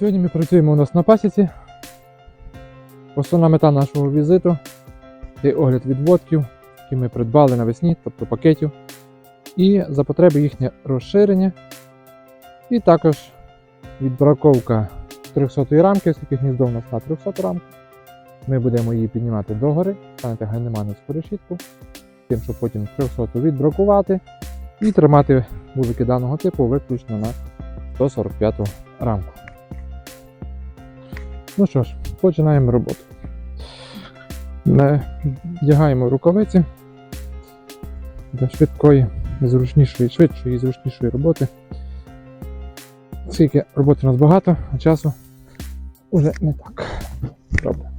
Сьогодні ми працюємо у нас на пасіці. Основна мета нашого візиту це огляд відводків, які ми придбали навесні, тобто пакетів, і за потреби їхнє розширення. І також відбраковка 300 рамки, оскільки гніздо у нас на 300 рамку. Ми будемо її піднімати догори, станете гайнемановську решітку, тим, щоб потім 300 відбракувати і тримати вулики даного типу виключно на 145 рамку. Ну що ж, починаємо роботу. Надягаємо рукавиці для швидкої, зручнішої, швидшої і зручнішої роботи. Оскільки роботи у нас багато, а часу вже не так. Добре.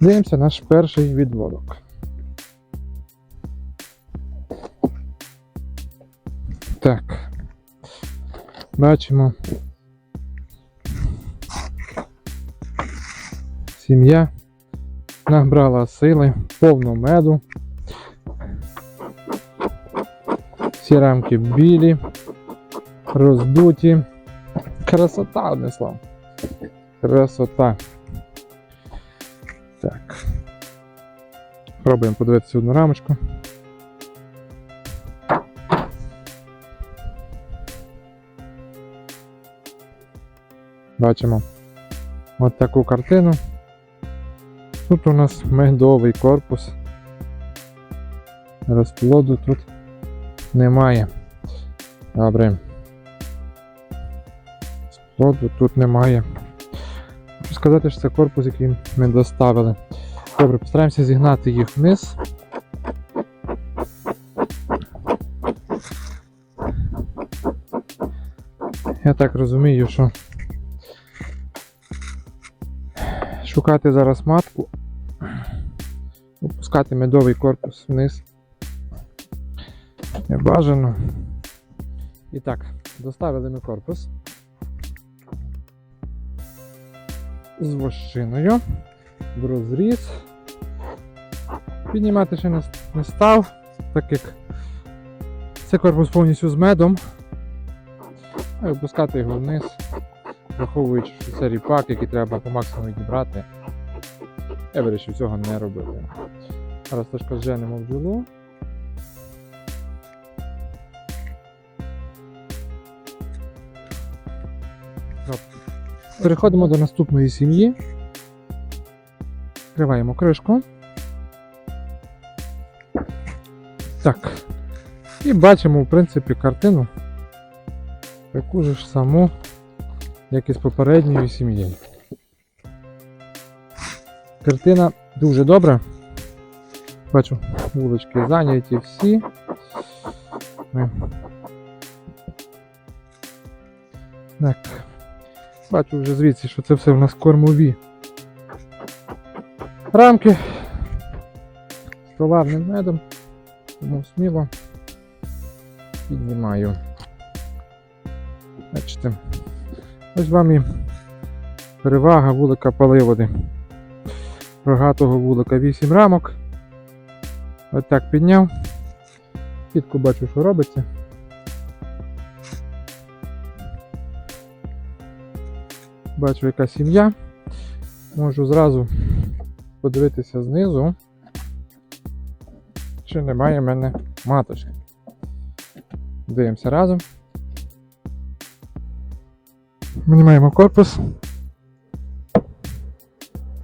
Дивимося наш перший відводок. Так. Бачимо. Сім'я набрала сили, повну меду. Всі рамки білі, роздуті. Красота, одне. Красота. Так. Пробуємо подивитися одну рамочку. Бачимо от таку картину. Тут у нас медовий корпус. Розплоду тут немає. Добре. Розплоду тут немає. Хочу сказати, що це корпус, який ми доставили. Добре, постараємося зігнати їх вниз. Я так розумію, що шукати зараз матку, опускати медовий корпус вниз. Не бажано. І так, доставили ми корпус з вощиною в розріз. Піднімати ще не, став, так як це корпус повністю з медом. А опускати його вниз, враховуючи, що це ріпак, який треба по максимуму відібрати. Я вирішив цього не робити. Зараз трошки зженемо бджолу. Переходимо до наступної сім'ї. Відкриваємо кришку. Так. І бачимо, в принципі, картину. Таку ж саму, як і з попередньою сім'єю. Картина дуже добра. Бачу, вулички зайняті всі. Так. Бачу вже звідси, що це все в нас кормові рамки з товарним медом. Тому сміло піднімаю. Бачите, ось вам і перевага вулика паливоди. Рогатого вулика 8 рамок. Ось так підняв. Чітко бачу, що робиться. Бачу, яка сім'я. Можу зразу подивитися знизу, чи немає в мене маточки. Дивимося разом. Мінімаємо корпус.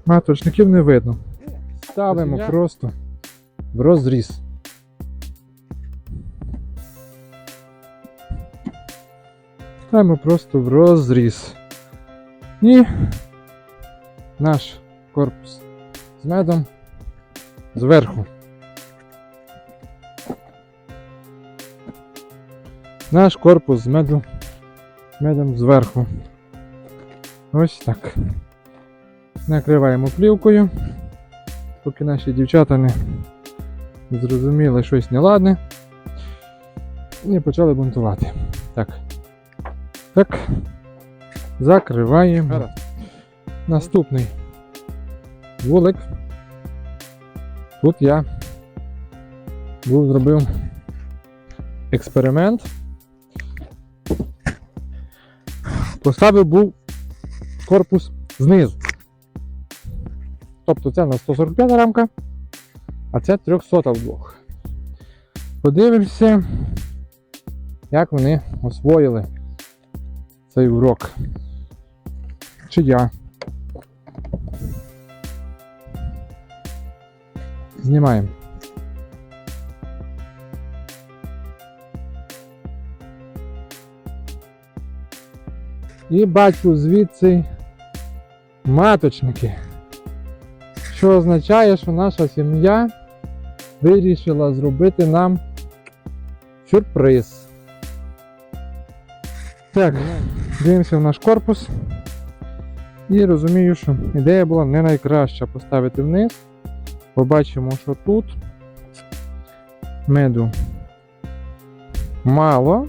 Маточників не видно. Ставимо просто в розріз. Ставимо просто в розріз. І наш корпус з медом зверху. Наш корпус з меду, медом зверху. Ось так. Накриваємо плівкою, поки наші дівчата не зрозуміли щось неладне і почали бунтувати. Так. Так. Закриваємо. Гаразд. Наступний вулик. Тут я був зробив експеримент. Поставив був корпус знизу. Тобто це на 145 рамка, а це 300 вдвох. Подивимося, як вони освоїли цей урок. Чи я. Знімаємо. І бачу звідси маточники. Що означає, що наша сім'я вирішила зробити нам сюрприз. Так, дивимося в наш корпус. І розумію, що ідея була не найкраща поставити вниз. Побачимо, що тут меду мало.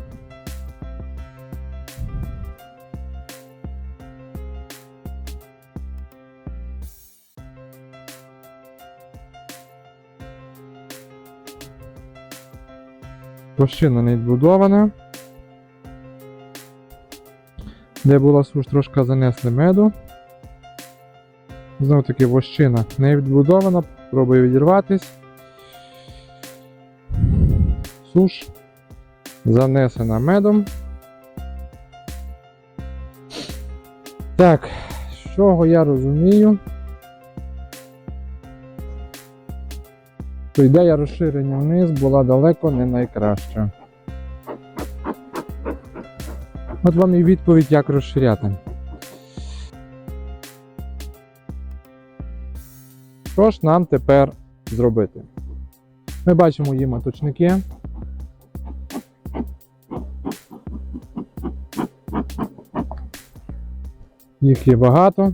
Площина не відбудована. Де була суш, трошки занесли меду. Знову таки вощина не відбудована, пробую відірватись. Суш занесена медом. Так, з чого я розумію? То ідея розширення вниз була далеко не найкраща. От вам і відповідь, як розширяти. Що ж нам тепер зробити? Ми бачимо її маточники. Їх є багато,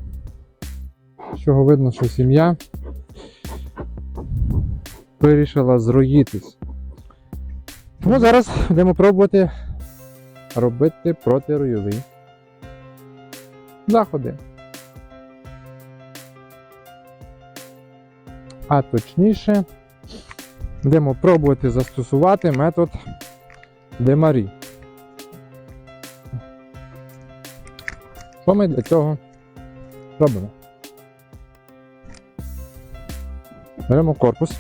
з чого видно, що сім'я вирішила зроїтись. Тому зараз будемо пробувати робити протиройові заходи. А точніше, будемо пробувати застосувати метод Демарі. Що ми для цього робимо? Беремо корпус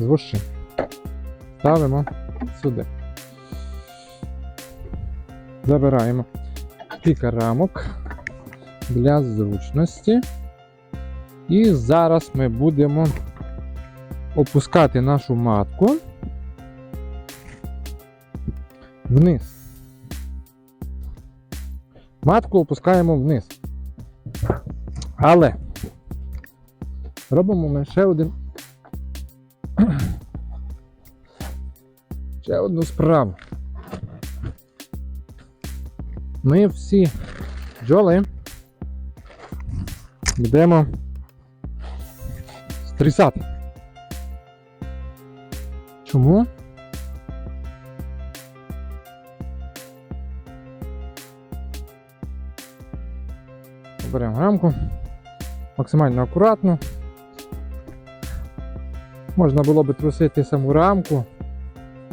з ставимо сюди. Забираємо кілька рамок для зручності. І зараз ми будемо опускати нашу матку вниз. Матку опускаємо вниз. Але робимо ми ще один. Ще одну справу. Ми всі бджоли будемо стрісати. Чому? Беремо рамку максимально акуратно. Можна було би трусити саму рамку,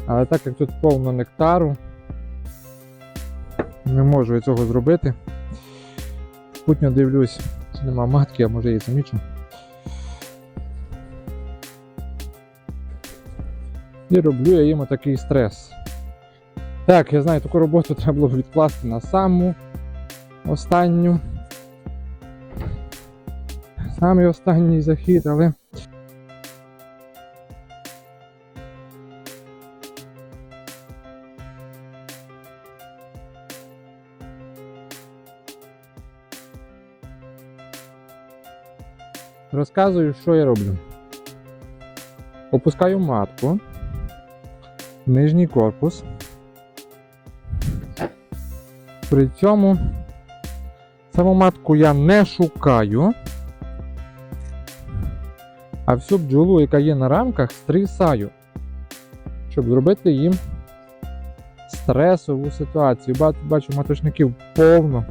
але так як тут повно нектару, не можу я цього зробити. Путньо дивлюсь, чи нема матки, а може її замічу. І роблю я їм такий стрес. Так, я знаю, таку роботу треба було відкласти на саму останню. Самий останній захід, але. Розказую, що я роблю. Опускаю матку, нижній корпус. При цьому саму матку я не шукаю, а всю бджолу, яка є на рамках, стрісаю, щоб зробити їм стресову ситуацію. Бачу маточників повно.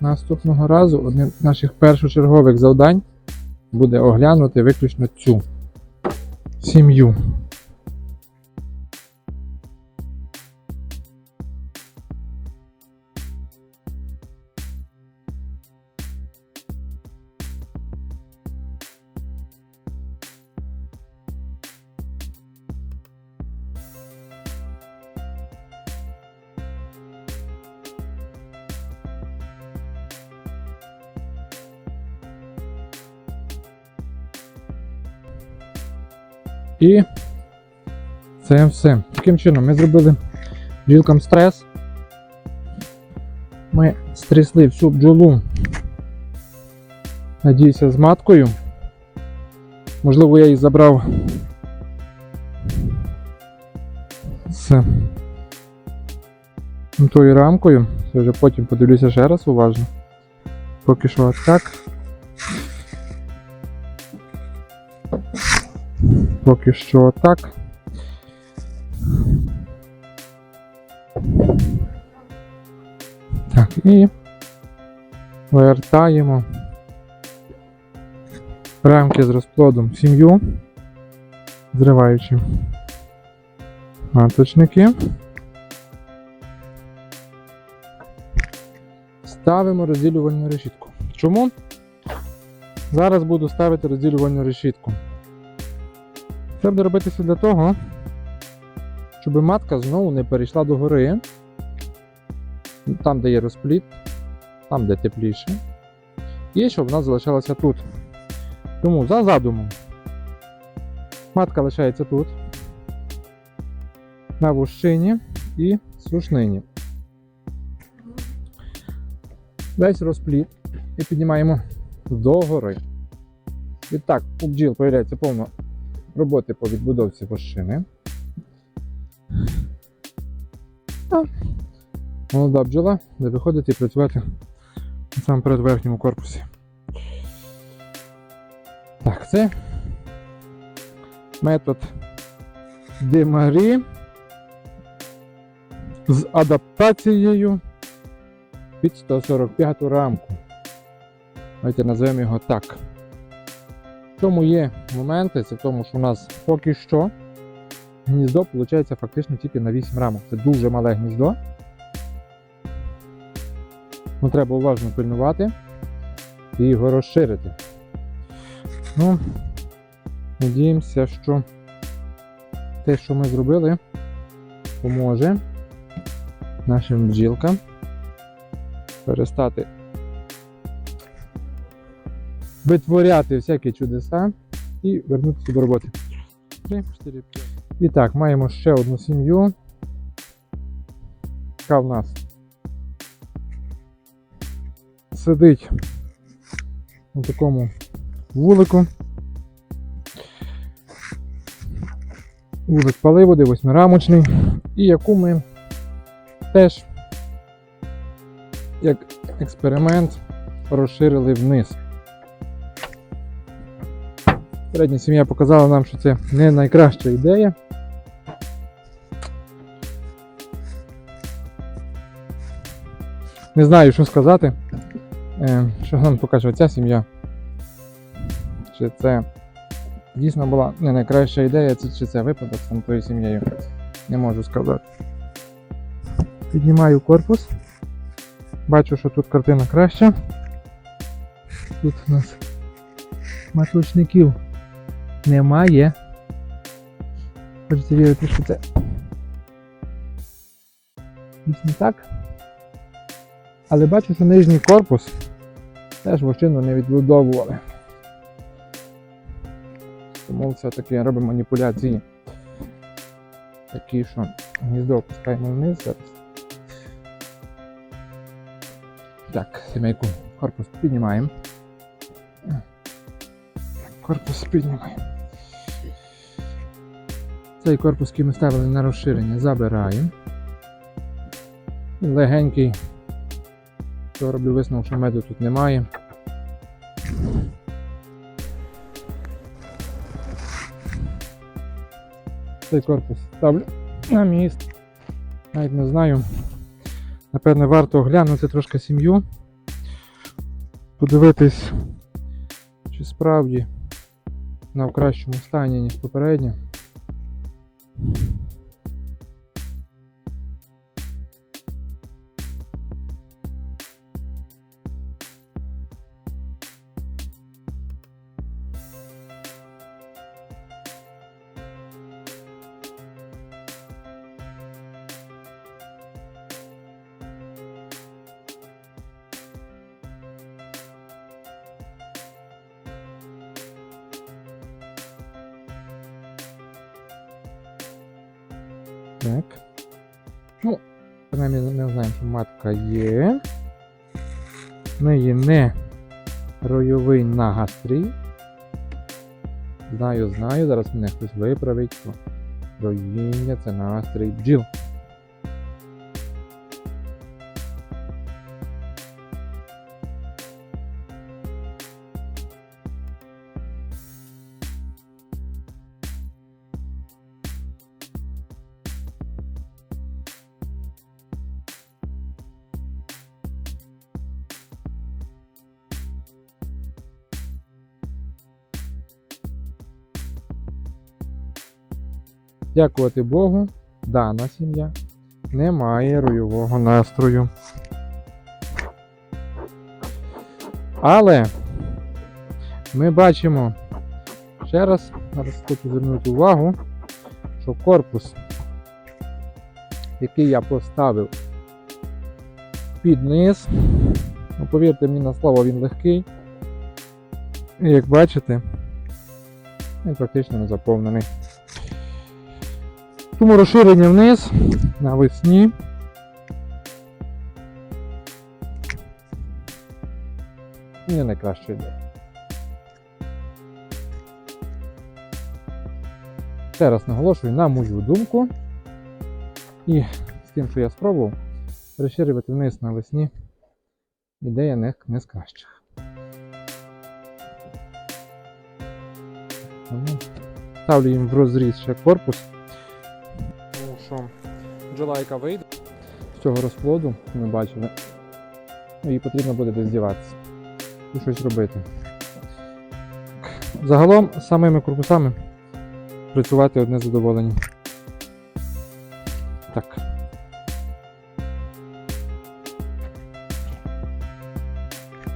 Наступного разу одним з наших першочергових завдань буде оглянути виключно цю сім'ю. І це все. Таким чином ми зробили бджілкам стрес. Ми стрясли всю бджолу. Надіюся, з маткою. Можливо, я її забрав з тою рамкою. Це вже потім подивлюся ще раз уважно. Поки що ось так. Поки що так. Так, і вертаємо рамки з розплодом сім'ю, зриваючи маточники. Ставимо розділювальну решітку. Чому? Зараз буду ставити розділювальну решітку. Це буде робитися для того, щоб матка знову не перейшла до гори, там, де є розпліт, там, де тепліше, і щоб вона залишалася тут. Тому за задумом матка лишається тут, на вущині і сушнині. Весь розпліт і піднімаємо догори. Відтак у бджіл появляється повно роботи по відбудовці вощини. Молода бджола буде виходити і працювати насамперед в верхньому корпусі. Так, це метод Демарі з адаптацією під 145 рамку. Давайте назвемо його так. В чому є моменти, це в тому, що у нас поки що гніздо виходить фактично тільки на 8 рамок. Це дуже мале гніздо. Ну, треба уважно пильнувати і його розширити. Ну, надіємося, що те, що ми зробили, поможе нашим бджілкам перестати витворяти всякі чудеса і вернутися до роботи. 3, 4, 5. І так, маємо ще одну сім'ю. Яка в нас сидить у такому вулику. Вулик паливоди, восьмирамочний, і яку ми теж як експеримент розширили вниз. Середня сім'я показала нам, що це не найкраща ідея. Не знаю, що сказати. Е, Що нам покаже ця сім'я. Чи це дійсно була не найкраща ідея, чи це випадок з тою сім'єю. Не можу сказати. Піднімаю корпус. Бачу, що тут картина краща. Тут у нас маточників немає. Хочеться вірити, що це дійсно так. Але бачу, що нижній корпус теж вощину не відбудовували. Тому все-таки робимо маніпуляції. Такі, що гніздо опускаємо вниз зараз. Так, сімейку корпус піднімаємо. Корпус піднімаємо. Цей корпус, який ми ставили на розширення, забираємо. Легенький. То роблю висновок, що меду тут немає. Цей корпус ставлю на місце. Навіть не знаю. Напевне, варто оглянути трошки сім'ю. подивитись, чи справді вона в кращому стані, ніж попередня. you Так. Ну, принаймні ми знаємо, що матка є. В неї не ройовий нагастрій. Знаю, знаю, зараз мене хтось виправить, роїння це настрій бджіл. Дякувати Богу, дана сім'я не має ройового настрою. Але ми бачимо ще раз, зараз хочу звернути увагу, що корпус, який я поставив під низ, ну, повірте мені на слово, він легкий. І як бачите, він практично не заповнений. Тому розширення вниз навесні. Не найкраща ідея. Ще раз наголошую на мою думку. І з тим, що я спробував, розширювати вниз навесні ідея не, не з кращих. Ставлю їм в розріз ще корпус. Бджола, вийде з цього розплоду, ми бачили, їй потрібно буде десь діватися і щось робити. Загалом самими корпусами працювати одне задоволення. Так.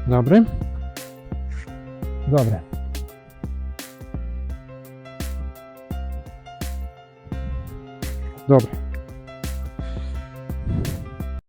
Добре. Добре. Добре.